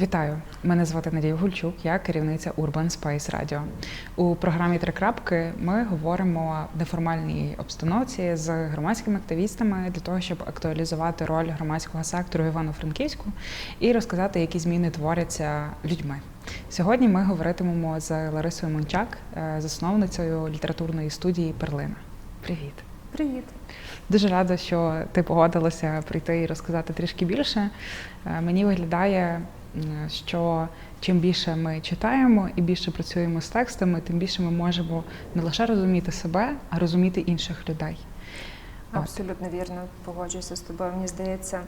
Вітаю! Мене звати Надія Гульчук, я керівниця Urban Space Radio. У програмі Три крапки ми говоримо в неформальній обстановці з громадськими активістами для того, щоб актуалізувати роль громадського сектору Івано-Франківську і розказати, які зміни творяться людьми. Сьогодні ми говоритимемо з Ларисою Мончак, е, засновницею літературної студії Перлина. Привіт! Привіт. Дуже рада, що ти погодилася прийти і розказати трішки більше. Е, Мені виглядає, що чим більше ми читаємо і більше працюємо з текстами, тим більше ми можемо не лише розуміти себе, а розуміти інших людей. От. Абсолютно вірно погоджуюся з тобою. Мені здається,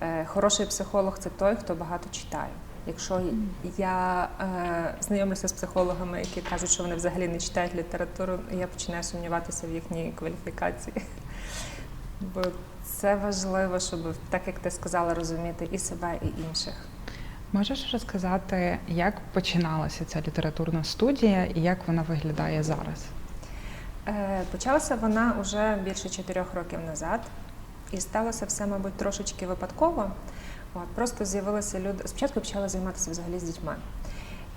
е, хороший психолог це той, хто багато читає. Якщо я е, знайомлюся з психологами, які кажуть, що вони взагалі не читають літературу, я починаю сумніватися в їхній кваліфікації. Бо це важливо, щоб, так як ти сказала, розуміти і себе, і інших. Можеш розказати, як починалася ця літературна студія і як вона виглядає зараз? Е, Почалася вона вже більше чотирьох років назад, і сталося все, мабуть, трошечки випадково. От, просто з'явилися люди. Спочатку почала займатися взагалі з дітьми.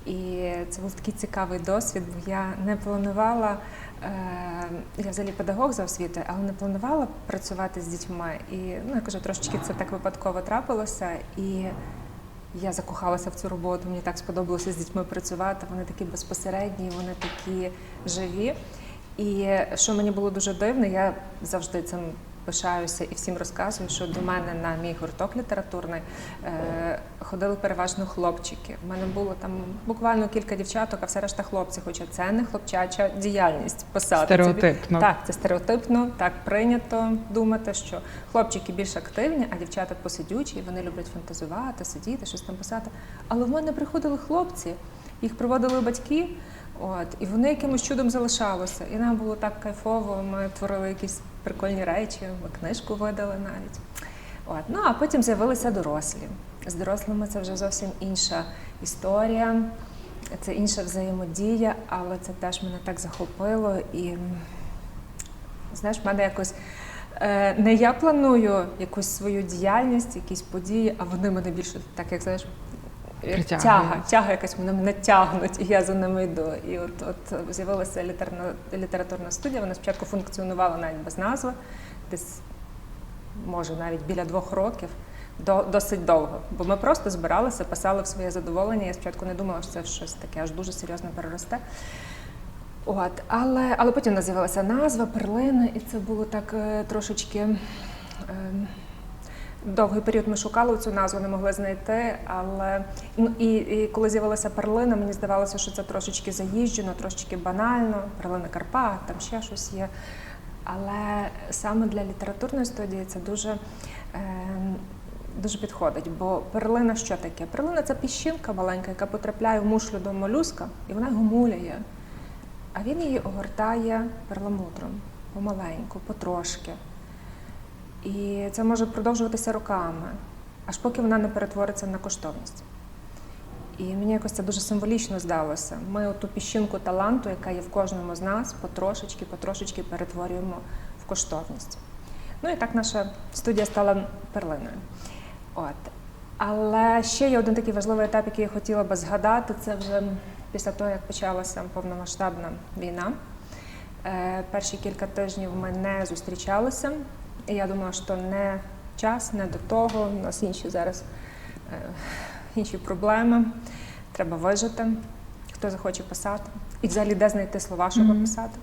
І це був такий цікавий досвід, бо я не планувала, е, я взагалі педагог за освітою, але не планувала працювати з дітьми. І ну, я кажу, трошечки це так випадково трапилося. І я закохалася в цю роботу, мені так сподобалося з дітьми працювати. Вони такі безпосередні, вони такі живі. І що мені було дуже дивно, я завжди цим пишаюся і всім розказую, що до мене на мій гурток літературний е, ходили переважно хлопчики. У мене було там буквально кілька дівчаток, а все решта хлопці. Хоча це не хлопчача діяльність писати. Це Стереотипно. Так, це стереотипно, так прийнято думати, що хлопчики більш активні, а дівчата посидючі, і вони люблять фантазувати, сидіти, щось там писати. Але в мене приходили хлопці, їх приводили батьки. От, і вони якимось чудом залишалися. І нам було так кайфово, ми творили якісь прикольні речі, ми книжку видали навіть. От. Ну а потім з'явилися дорослі. З дорослими це вже зовсім інша історія, це інша взаємодія, але це теж мене так захопило. І знаєш, в мене якось е, не я планую якусь свою діяльність, якісь події, а вони мене більше так, як знаєш. Як Притягують. Тяга, тяга якась мене мене тягнуть, і я за ними йду. І от, от з'явилася літерна, літературна студія. Вона спочатку функціонувала навіть без назви, десь може навіть біля двох років, до, досить довго. Бо ми просто збиралися, писали в своє задоволення. Я спочатку не думала, що це щось таке аж дуже серйозно переросте. От, але, але потім у нас з'явилася назва, перлина, і це було так е, трошечки. Е, Довгий період ми шукали цю назву, не могли знайти. Але ну і, і коли з'явилася перлина, мені здавалося, що це трошечки заїжджено, трошечки банально. Перлина Карпат, там ще щось є. Але саме для літературної студії це дуже, е, дуже підходить. Бо перлина що таке? Перлина це піщинка маленька, яка потрапляє в мушлю до молюска, і вона його муляє. А він її огортає перламутром помаленьку, потрошки. І це може продовжуватися роками, аж поки вона не перетвориться на коштовність. І мені якось це дуже символічно здалося. Ми ту піщинку таланту, яка є в кожному з нас, потрошечки, потрошечки перетворюємо в коштовність. Ну і так наша студія стала перлиною. От. Але ще є один такий важливий етап, який я хотіла би згадати, це вже після того, як почалася повномасштабна війна. Е, Перші кілька тижнів ми не зустрічалися. І я думала, що не час, не до того. У нас інші зараз е, інші проблеми. Треба вижити, хто захоче писати. І взагалі де знайти слова, щоб Мгм. писати.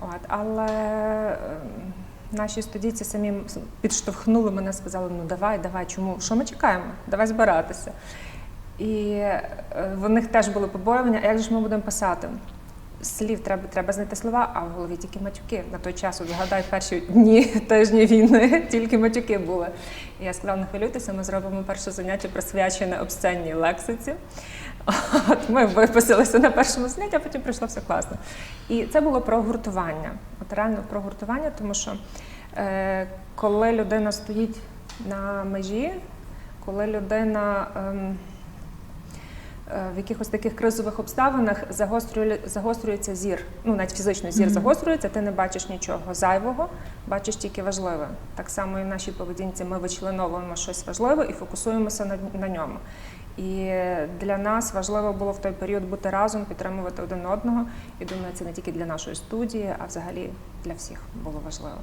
От, але е, наші студійці самі підштовхнули мене, сказали: ну давай, давай, чому? Що ми чекаємо? Давай збиратися. І е, в них теж були побоювання, а як же ж ми будемо писати? Слів треба, треба знайти слова, а в голові тільки матюки. На той час, от згадай, перші дні тижні війни тільки матюки були. І я сказала, не хвилюйтеся, ми зробимо перше заняття присвячене обсценній лексиці. От ми виписалися на першому занятті, а потім прийшло все класно. І це було про гуртування. От реально про гуртування, тому що е, коли людина стоїть на межі, коли людина. е, в якихось таких кризових обставинах загострює, загострюється зір. Ну, навіть фізично зір Мгм. загострюється, ти не бачиш нічого зайвого, бачиш тільки важливе. Так само і в нашій поведінці ми вичленовуємо щось важливе і фокусуємося на, на ньому. І для нас важливо було в той період бути разом, підтримувати один одного. І думаю, це не тільки для нашої студії, а взагалі для всіх було важливо.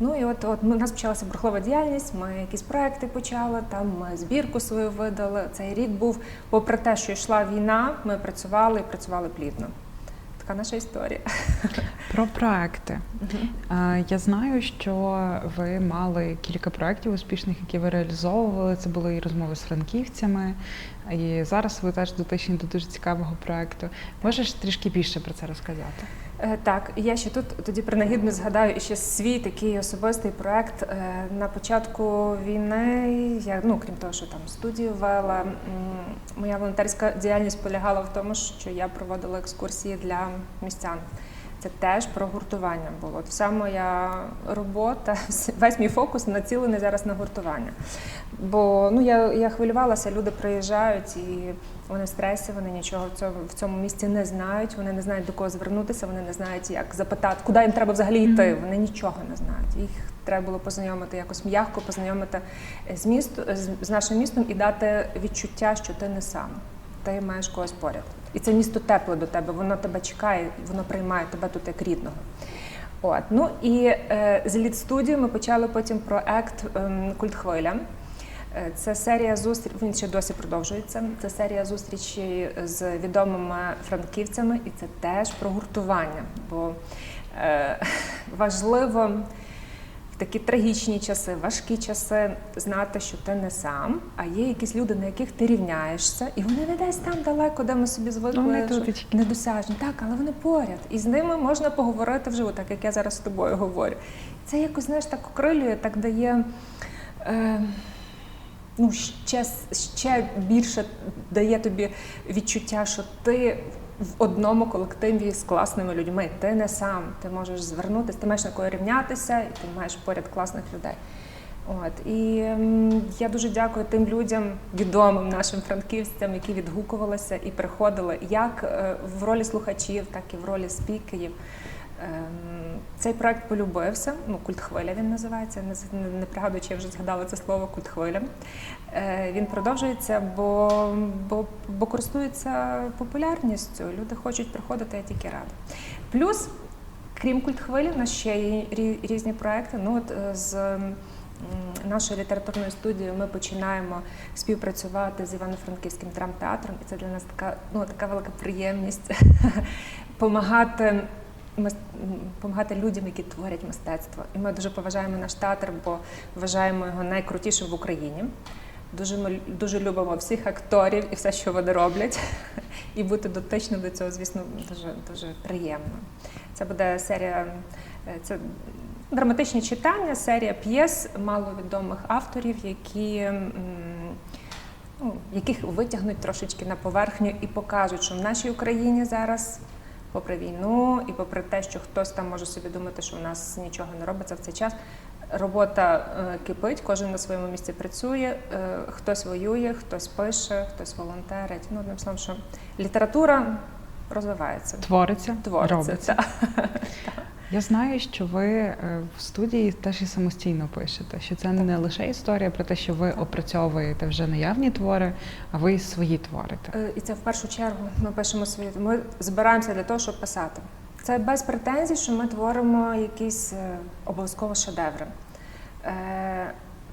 Ну і от, от ми- у нас почалася бурхлива діяльність. Ми якісь проекти почали. Там ми збірку свою видали. Цей рік був, попри те, що йшла війна, ми працювали і працювали плідно. Така наша історія. Про проекти. Е, Я знаю, що ви мали кілька проєктів успішних, які ви реалізовували. Це були і розмови з франківцями, і зараз ви теж дотичні до дуже цікавого проекту. Можеш трішки більше про це розказати? Е, Так, я ще тут тоді принагідно згадаю ще свій такий особистий проект. Е, На початку війни, я, ну крім того, що там студію вела, моя волонтерська діяльність полягала в тому, що я проводила екскурсії для містян. Це теж про гуртування було. От вся моя робота, весь мій фокус націлений зараз на гуртування. Бо ну я, я хвилювалася, люди приїжджають і вони в стресі, вони нічого в цьому в цьому місці не знають. Вони не знають до кого звернутися, вони не знають, як запитати, куди їм треба взагалі йти. Мгм. Вони нічого не знають. Їх треба було познайомити якось м'яко, познайомити з містом з, нашим містом і дати відчуття, що ти не сам. Ти маєш когось поряд. І це місто тепле до тебе, воно тебе чекає, воно приймає тебе тут як рідного. От. Ну і е, з лід студії ми почали потім проект ем, Культ хвиля. Е, Це серія зустріч, він ще досі продовжується. Це серія зустрічей з відомими франківцями, і це теж про гуртування. Бо е, важливо в такі трагічні часи, важкі часи знати, що ти не сам, а є якісь люди, на яких ти рівняєшся, і вони не десь там далеко, де ми собі звикли. Вони недосяжні. Так, але вони поряд. І з ними можна поговорити вживу, так як я зараз з тобою говорю. Це якось знаєш так окрилює, так дає. Е, Ну, ще, ще більше дає тобі відчуття, що ти в одному колективі з класними людьми. Ти не сам, ти можеш звернутися, ти маєш на кого рівнятися, і ти маєш поряд класних людей. От і я дуже дякую тим людям, відомим нашим франківцям, які відгукувалися і приходили як е, в ролі слухачів, так і в ролі спікерів. Цей проект полюбився. Ну, культ він називається. Не, не, не пригадую, чи я вже згадала це слово культ хвиля. Е, Він продовжується, бо, бо, бо користується популярністю. Люди хочуть приходити, я тільки рада. Плюс, крім культ хвилі, у нас ще є різні проекти. Ну, от е, з нашою літературною студією ми починаємо співпрацювати з Івано-Франківським драмтеатром, і це для нас така, ну, така велика приємність допомагати. Людям, які творять мистецтво. І ми дуже поважаємо наш театр, бо вважаємо його найкрутішим в Україні. Дуже ми дуже любимо всіх акторів і все, що вони роблять. І бути дотичним до цього, звісно, дуже дуже приємно. Це буде серія, е, це драматичні читання, серія п'єс маловідомих авторів, які. Ну, яких витягнуть трошечки на поверхню і покажуть, що в нашій Україні зараз, попри війну, і попри те, що хтось там може собі думати, що в нас нічого не робиться в цей час. Робота е, кипить, кожен на своєму місці працює, е, хтось воює, хтось пише, хтось волонтерить. Ну, одним словом, що література розвивається, Твориться, твориться. робиться. та. Я знаю, що ви е, в студії теж і самостійно пишете, що це не лише історія про те, що ви опрацьовуєте вже наявні твори, а ви свої творите. Е, І це в першу чергу ми пишемо свої. Ми збираємося для того, щоб писати. Це без претензій, що ми творимо якісь е, обов'язково шедеври.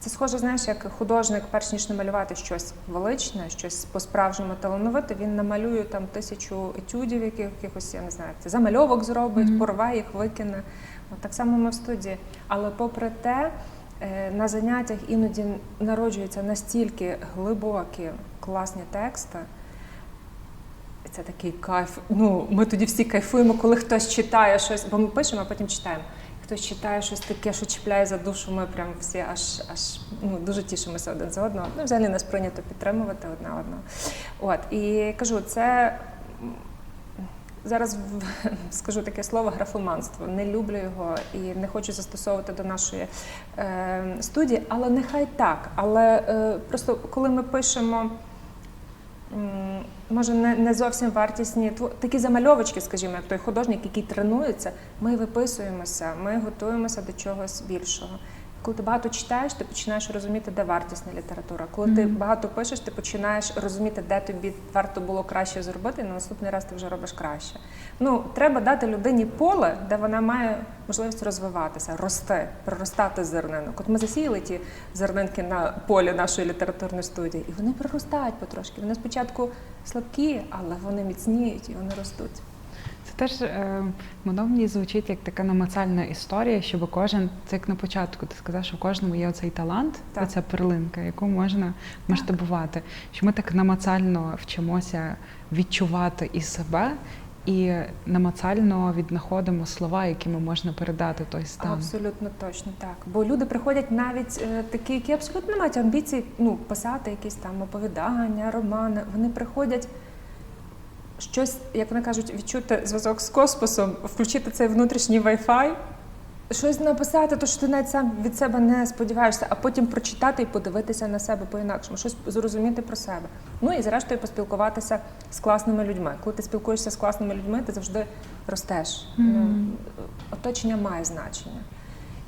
Це схоже, знаєш, як художник, перш ніж намалювати щось величне, щось по-справжньому талановите, він намалює там тисячу етюдів, яких- якихось, я не знаю, це замальовок зробить, Мгм. порве їх, викине. От так само ми в студії. Але попри те, е, на заняттях іноді народжуються настільки глибокі, класні тексти. Це такий кайф. Ну, ми тоді всі кайфуємо, коли хтось читає щось, бо ми пишемо, а потім читаємо. Хтось читає щось таке, що чіпляє за душу, ми прям всі аж аж ну, дуже тішимося один за одного. Ну, взагалі нас прийнято підтримувати одна одного. От, і кажу, це зараз скажу таке слово графоманство. Не люблю його і не хочу застосовувати до нашої е, студії, але нехай так. Але е, просто коли ми пишемо. Може, не, не зовсім вартісні такі замальовочки, скажімо, як той художник, який тренується, ми виписуємося, ми готуємося до чогось більшого. Коли ти багато читаєш, ти починаєш розуміти, де вартісна література. Коли ти багато пишеш, ти починаєш розуміти, де тобі варто було краще зробити, і на наступний раз ти вже робиш краще. Ну, треба дати людині поле, де вона має можливість розвиватися, рости, проростати зернинок. От ми засіяли ті зернинки на полі нашої літературної студії, і вони проростають потрошки. Вони спочатку слабкі, але вони міцніють і вони ростуть. Це теж е, воно мені звучить як така намацальна історія, щоб кожен, це як на початку, ти сказав, що в кожному є оцей талант, Так. оця перлинка, яку можна масштабувати. Що ми так намацально вчимося відчувати і себе, і намацально віднаходимо слова, якими можна передати той стан. Абсолютно точно так. Бо люди приходять навіть е, такі, які абсолютно не мають амбіцій ну, писати якісь там оповідання, романи. Вони приходять щось, як вони кажуть, відчути зв'язок з космосом, включити цей внутрішній Wi-Fi, щось написати, то що ти навіть сам від себе не сподіваєшся, а потім прочитати і подивитися на себе по-інакшому, щось зрозуміти про себе. Ну і зрештою поспілкуватися з класними людьми. Коли ти спілкуєшся з класними людьми, ти завжди ростеш. Мгм. Ну, оточення має значення.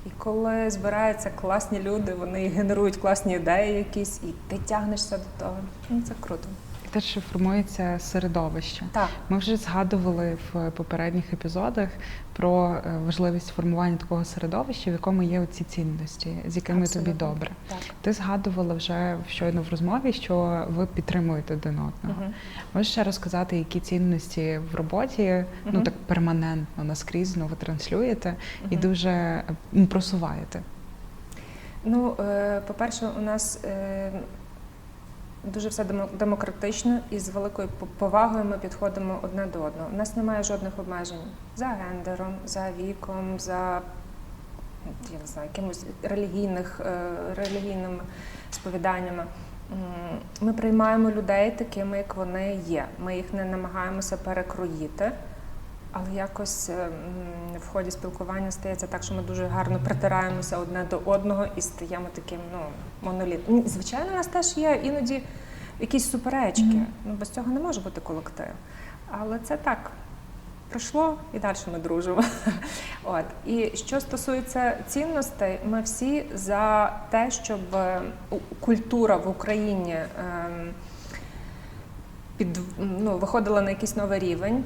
І коли збираються класні люди, вони генерують класні ідеї якісь, і ти тягнешся до того. Ну, це круто. Теж що формується середовище. Так. Ми вже згадували в попередніх епізодах про е, важливість формування такого середовища, в якому є оці цінності, з якими Абсолютно. тобі добре. Так. Ти згадувала вже щойно в розмові, що ви підтримуєте один одного. Мгм. Можеш ще розказати, які цінності в роботі ну так перманентно наскрізно ви транслюєте і дуже просуваєте? Ну, е, по-перше, у нас е, дуже все демо- демократично і з великою по- повагою ми підходимо одне до одного. У нас немає жодних обмежень за гендером, за віком, за я не знаю, якимось релігійних, е, релігійними сповіданнями. Ми приймаємо людей такими, як вони є. Ми їх не намагаємося перекроїти. Але якось е, в ході спілкування стається так, що ми дуже гарно притираємося одне до одного і стаємо таким ну, монолітом. Звичайно, у нас теж є іноді якісь суперечки. Мгм. Ну, без цього не може бути колектив. Але це так. Пройшло і далі ми дружимо. От. І що стосується цінностей, ми всі за те, щоб е, культура в Україні ем, під, ну, виходила на якийсь новий рівень.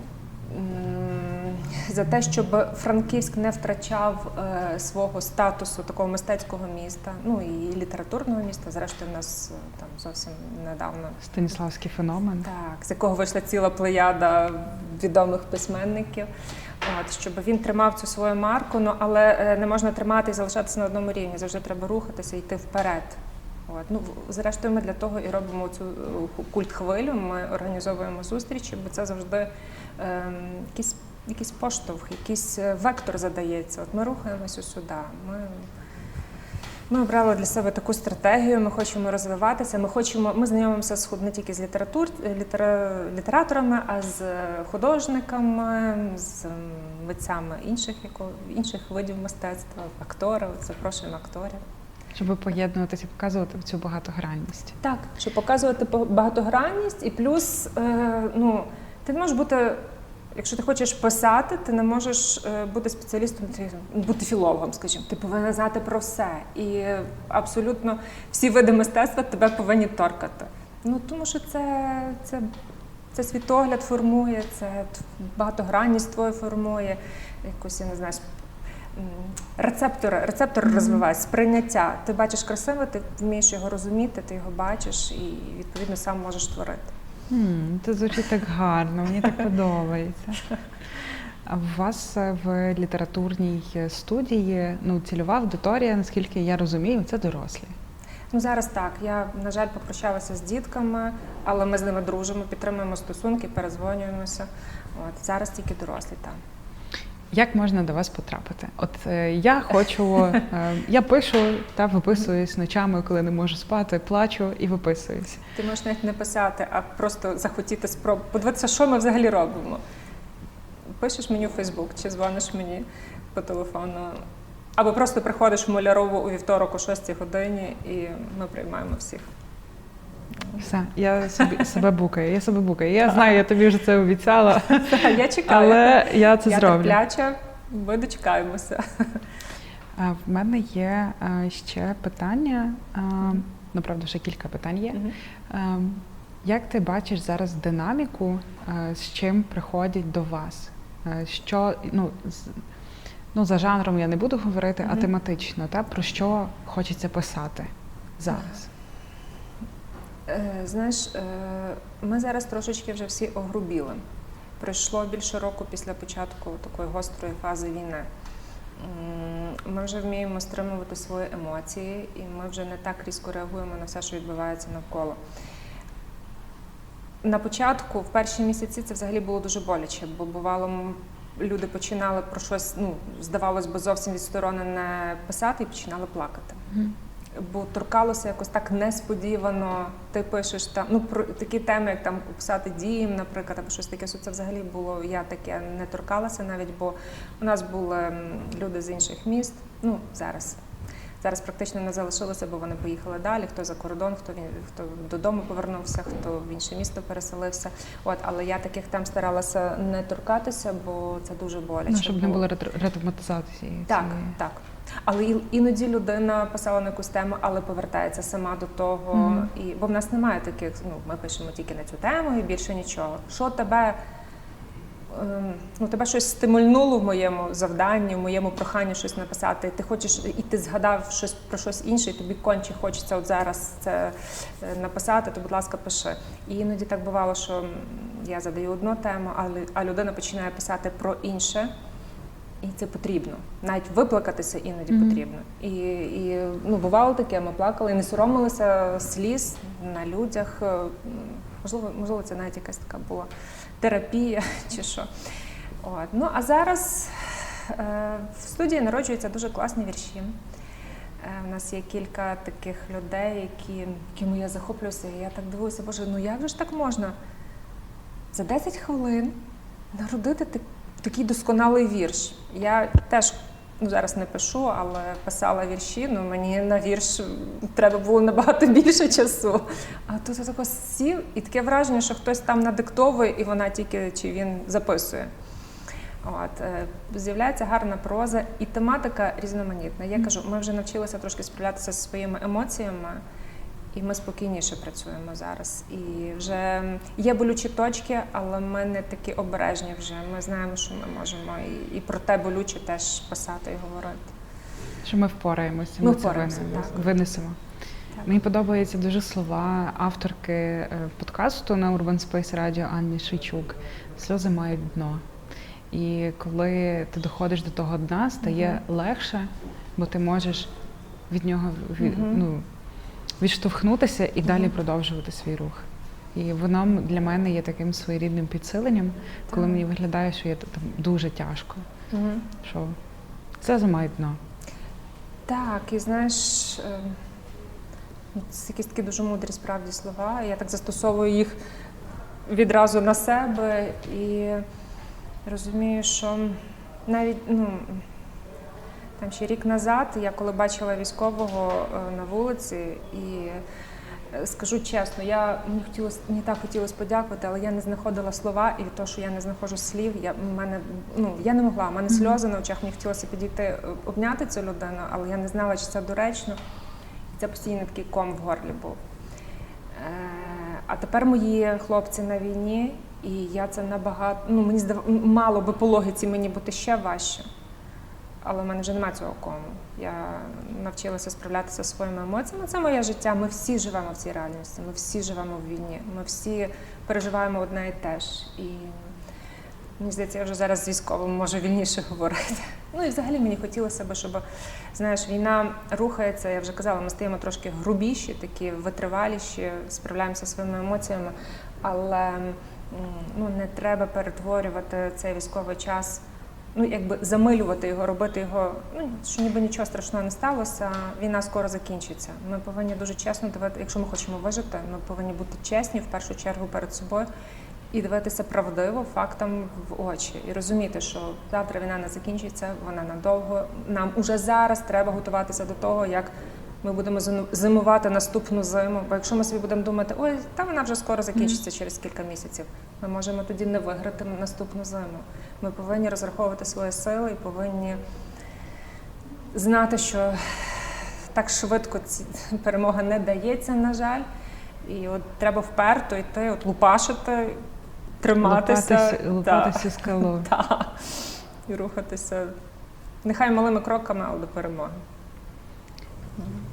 За те, щоб Франківськ не втрачав е, свого статусу такого мистецького міста, ну і літературного міста. Зрештою, у нас е, там зовсім недавно Станіславський феномен. так, з якого вийшла ціла плеяда відомих письменників. От, щоб він тримав цю свою марку, ну але е, не можна тримати і залишатися на одному рівні. Завжди треба рухатися і йти вперед. От. Ну, зрештою, ми для того і робимо цю е, культ хвилю. Ми організовуємо зустрічі, бо це завжди ем, якийсь, якийсь поштовх, якийсь е, вектор задається. От ми рухаємося сюди. Ми ми обрали для себе таку стратегію. Ми хочемо розвиватися. Ми хочемо. Ми знайомимося з не тільки з літератур, літера, літераторами, а з художниками, з митцями інших інших видів мистецтва, актори. Запрошуємо акторів. Щоб поєднуватися, показувати цю багатогранність. Так, щоб показувати по- багатогранність, і плюс, е, ну, ти можеш бути, якщо ти хочеш писати, ти не можеш е, бути спеціалістом, ти бути філологом, скажімо. Ти повинен знати про все. І абсолютно всі види мистецтва тебе повинні торкати. Ну тому що це, це, це світогляд формує, це багатогранність твою формує, якусь, я не знаю, м, рецептори, рецептор розвиває, сприйняття. Ти бачиш красиве, ти вмієш його розуміти, ти його бачиш і відповідно сам можеш творити. М, Це звучить так гарно, мені так подобається. А у вас е, в літературній студії ну, цільова аудиторія, наскільки я розумію, це дорослі. Ну зараз так. Я на жаль попрощалася з дітками, але ми з ними дружимо, підтримуємо стосунки, перезвонюємося. От зараз тільки дорослі там. Як можна до вас потрапити? От е, я хочу, е, я пишу та виписуюсь ночами, коли не можу спати, плачу і виписуюсь. Ти можеш навіть не писати, а просто захотіти спроб... подивитися, що ми взагалі робимо. Пишеш мені у Фейсбук чи дзвониш мені по телефону. Або просто приходиш в Молярову у вівторок о 6 годині і ми приймаємо всіх. Все, я собі себе букаю, я себе букаю. Я знаю, я тобі вже це обіцяла, Я чекаю. але я це я зроблю. терпляча, ми дочекаємося. В мене є ще питання. Ну, правда, ще кілька питань є. Як ти бачиш зараз динаміку, з чим приходять до вас? Що ну, з- ну за жанром я не буду говорити, а тематично, та про що хочеться писати зараз? Е, Знаєш, е, ми зараз трошечки вже всі огрубіли. Пройшло більше року після початку такої гострої фази війни. Ми вже вміємо стримувати свої емоції, і ми вже не так різко реагуємо на все, що відбувається навколо. На початку, в перші місяці, це взагалі було дуже боляче, бо бувало, люди починали про щось, ну, здавалось би, зовсім відсторонене писати і починали плакати. Бо торкалося якось так несподівано. Ти пишеш там ну про такі теми, як там писати дієм, наприклад, або щось таке. що Це взагалі було. Я таке не торкалася навіть, бо у нас були люди з інших міст. Ну зараз. Зараз практично не залишилося, бо вони поїхали далі. Хто за кордон, хто він хто додому повернувся, хто в інше місто переселився. От, але я таких тем старалася не торкатися, бо це дуже боляче. Ну, щоб не було ретравматизації. так, цієї. так. Але іноді людина писала на якусь тему, але повертається сама до того. Мгм. І, бо в нас немає таких, ну ми пишемо тільки на цю тему і більше нічого. Що тебе, ем, ну, тебе щось стимульнуло в моєму завданні, в моєму проханні щось написати. Ти хочеш, і ти згадав щось про щось інше, і тобі конче хочеться от зараз це е, написати, то, будь ласка, пиши. І іноді так бувало, що я задаю одну тему, але а людина починає писати про інше. І це потрібно. Навіть виплакатися іноді Мгм. потрібно. І, і ну, бувало таке, ми плакали і не соромилися сліз на людях. Е, Можливо, можливо, це навіть якась така була терапія чи що. От. Ну а зараз е, в студії народжуються дуже класні вірші. Е, У нас є кілька таких людей, які, якими я захоплююся. І я так дивуюся, боже, ну як же ж так можна за 10 хвилин народити такий досконалий вірш. Я теж ну, зараз не пишу, але писала вірші. Ну мені на вірш треба було набагато більше часу. А тут я тако сів, і таке враження, що хтось там надиктовує, і вона тільки чи він записує. От, е, з'являється гарна проза і тематика різноманітна. Я кажу, ми вже навчилися трошки справлятися зі своїми емоціями, і ми спокійніше працюємо зараз. І вже є болючі точки, але ми не такі обережні вже. Ми знаємо, що ми можемо і, і про те болюче теж писати і говорити. Що ми впораємося, Ми ми, це впораємося, винесемо. так. винесемо. Так. Мені подобаються дуже слова авторки е, подкасту на Urban Space Radio Анни Шийчук. Сльози мають дно. І коли ти доходиш до того дна, стає легше, бо ти можеш від нього від, Мгм. ну, відштовхнутися і далі продовжувати свій рух. І воно для мене є таким своєрідним підсиленням, коли мені виглядає, що я там дуже тяжко, що сльози мають дно. Так, і знаєш, це якісь такі дуже мудрі справді слова. Я так застосовую їх відразу на себе і розумію, що навіть ну, там ще рік назад я коли бачила військового е, на вулиці і. е, Скажу чесно, я мені хотілося мені так хотілося подякувати, але я не знаходила слова, і від того, що я не знаходжу слів, я мене ну я не могла. У мене сльози на очах. Мені хотілося підійти е, обняти цю людину, але я не знала, чи це доречно. І це постійно такий ком в горлі був. А тепер мої хлопці на війні, і я це набагато. Ну мені здав... мало би по логіці мені бути ще важче. Але в мене вже немає цього кому. Я навчилася справлятися зі своїми емоціями. Це моє життя. Ми всі живемо в цій реальності. Ми всі живемо в війні. Ми всі переживаємо одне і те ж. І мені здається, я вже зараз з військовим можу вільніше говорити. Ну і взагалі мені хотілося б, щоб знаєш, війна рухається. Я вже казала, ми стаємо трошки грубіші, такі витриваліші, справляємося своїми емоціями, але ну не треба перетворювати цей військовий час ну якби замилювати його, робити його, ну що ніби нічого страшного не сталося. Війна скоро закінчиться. Ми повинні дуже чесно дивити, якщо ми хочемо вижити, ми повинні бути чесні в першу чергу перед собою і дивитися правдиво фактам в очі і розуміти, що завтра війна не закінчиться, вона надовго. Нам уже зараз треба готуватися до того, як. Ми будемо зимувати наступну зиму. Бо якщо ми собі будемо думати, ой, та вона вже скоро закінчиться через кілька місяців, ми можемо тоді не виграти наступну зиму. Ми повинні розраховувати свої сили і повинні знати, що так швидко ці перемога не дається, на жаль. І от треба вперто йти, от лупашити, триматися. Скалу. та, і рухатися. Нехай малими кроками, але до перемоги.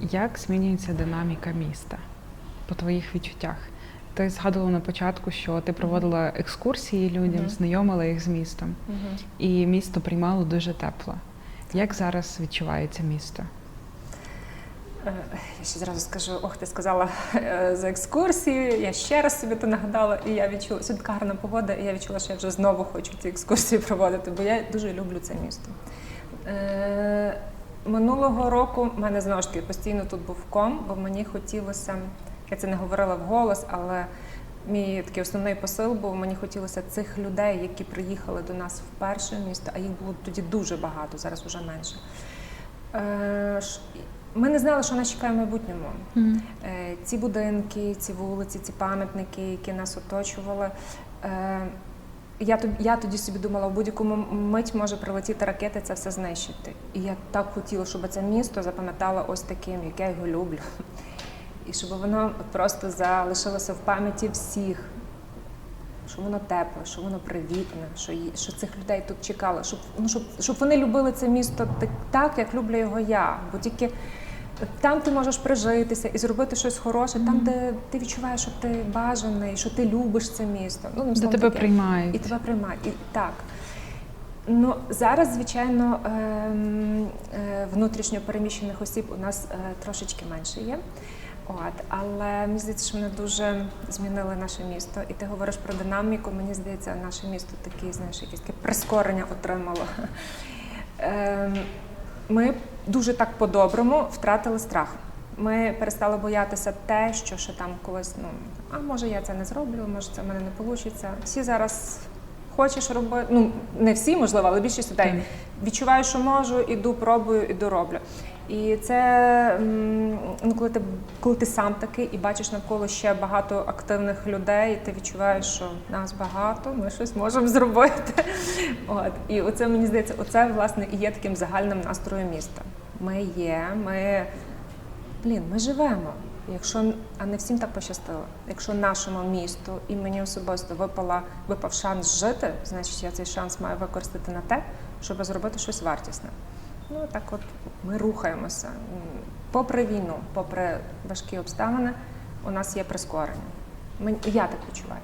Як змінюється динаміка міста по твоїх відчуттях? Ти згадувала на початку, що ти проводила екскурсії людям, Мгм. знайомила їх з містом, і місто приймало дуже тепло. Як зараз відчувається місто? Е, Я ще зразу скажу, ох, ти сказала е, за екскурсії. Я ще раз собі то нагадала, і я відчула сьогодні така гарна погода, і я відчула, що я вже знову хочу ці екскурсії проводити, бо я дуже люблю це місто. Е, Минулого року в мене знову ж таки постійно тут був ком, бо мені хотілося, я це не говорила вголос, але мій такий основний посил був, мені хотілося цих людей, які приїхали до нас в місто, а їх було тоді дуже багато, зараз вже менше. Е, Ми не знали, що нас чекає в майбутньому. Е, Ці будинки, ці вулиці, ці пам'ятники, які нас оточували. Я, тоб- я тоді собі думала, в будь-якому мить може прилетіти ракета, це все знищити. І я так хотіла, щоб це місто запам'ятало ось таким, як я його люблю. І щоб воно просто залишилося в пам'яті всіх, що воно тепле, що воно привітне, що, що цих людей тут чекало, щоб, ну, щоб, щоб вони любили це місто так, так, як люблю його я. Бо тільки там ти можеш прижитися і зробити щось хороше, там, де ти відчуваєш, що ти бажаний, що ти любиш це місто. Ну, Де тебе таке. приймають? І тебе приймають. І, так. Ну, зараз, звичайно, ем, е, внутрішньо переміщених осіб у нас е, трошечки менше є. От, але мені здається, що вони дуже змінили наше місто. І ти говориш про динаміку. Мені здається, наше місто таке, знаєш, якесь таке прискорення отримало. Ем, Ми дуже так по-доброму втратили страх. Ми перестали боятися те, що ще там колись, ну а може я це не зроблю, може це в мене не вийде. Всі зараз хочеш робити. Ну не всі, можливо, але більшість людей відчуваю, що можу, іду, пробую, іду роблю. І це ну, коли ти коли ти сам такий і бачиш навколо ще багато активних людей, і ти відчуваєш, що нас багато, ми щось можемо зробити. От і оце мені здається, оце власне і є таким загальним настроєм міста. Ми є, ми блін, ми живемо. Якщо а не всім так пощастило. Якщо нашому місту і мені особисто випала випав шанс жити, значить я цей шанс маю використати на те, щоб зробити щось вартісне. Ну так, от ми рухаємося. Попри війну, попри важкі обставини, у нас є прискорення. Мен- Я так відчуваю.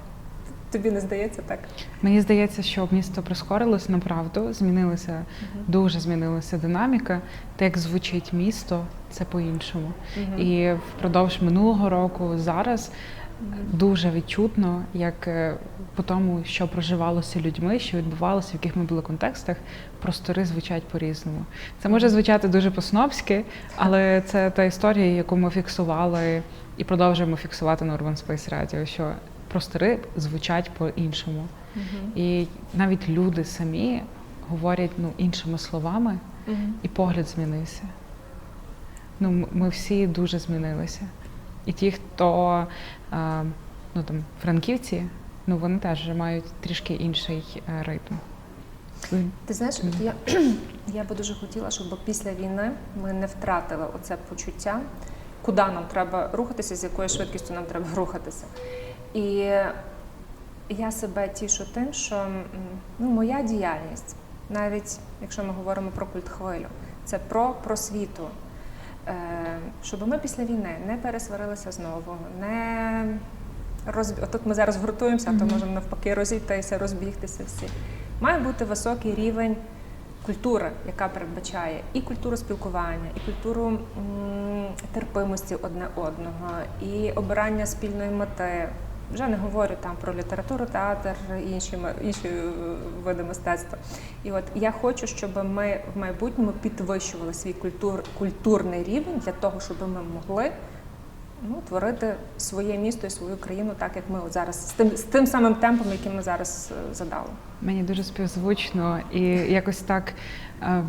Тобі не здається так? Мені здається, що місто прискорилось направду, змінилася, дуже змінилася динаміка. Те, як звучить місто, це по-іншому. Мгм. І впродовж минулого року зараз дуже відчутно, як е, по тому, що проживалося людьми, що відбувалося, в яких ми були контекстах, простори звучать по-різному. Це може звучати дуже по-снобськи, але це та історія, яку ми фіксували і продовжуємо фіксувати на Urban Space Radio, що простори звучать по-іншому. Мгм. І навіть люди самі говорять ну, іншими словами, Мгм. і погляд змінився. Ну, ми всі дуже змінилися. І ті, хто е, ну, там, франківці, ну, вони теж мають трішки інший е, ритм. Ти знаєш, я, я би дуже хотіла, щоб після війни ми не втратили оце почуття, куди нам треба рухатися, з якою швидкістю нам треба рухатися. І я себе тішу тим, що ну, моя діяльність, навіть якщо ми говоримо про культ хвилю, це про просвіту. Е, щоб ми після війни не пересварилися знову, не розб... Отут ми зараз гуртуємося, а то можемо навпаки розійтися, розбігтися всі. Має бути високий рівень культури, яка передбачає і культуру спілкування, і культуру м, терпимості одне одного, і обирання спільної мети. Вже не говорю там про літературу, театр, і інші, інші е, види мистецтва. І от я хочу, щоб ми в майбутньому підвищували свій культур, культурний рівень для того, щоб ми могли ну, творити своє місто і свою країну так, як ми от зараз з тим, з тим самим темпом, яким ми зараз е, задали. Мені дуже співзвучно і якось так е,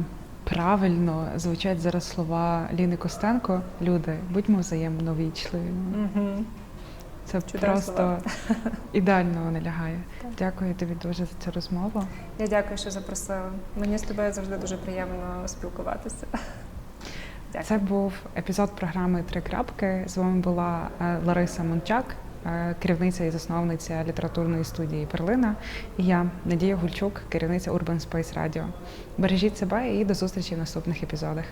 правильно звучать зараз слова Ліни Костенко. Люди, будьмо взаємно вічливими. Угу. Це Чудові просто слова. ідеально воно лягає. Так. Дякую тобі дуже за цю розмову. Я дякую, що запросила. Мені з тобою завжди дуже приємно спілкуватися. Дякую. Це був епізод програми Три крапки. З вами була е, Лариса Мончак, е, керівниця і засновниця літературної студії Перлина. І я Надія Гульчук, керівниця Urban Space Radio. Бережіть себе і до зустрічі в наступних епізодах.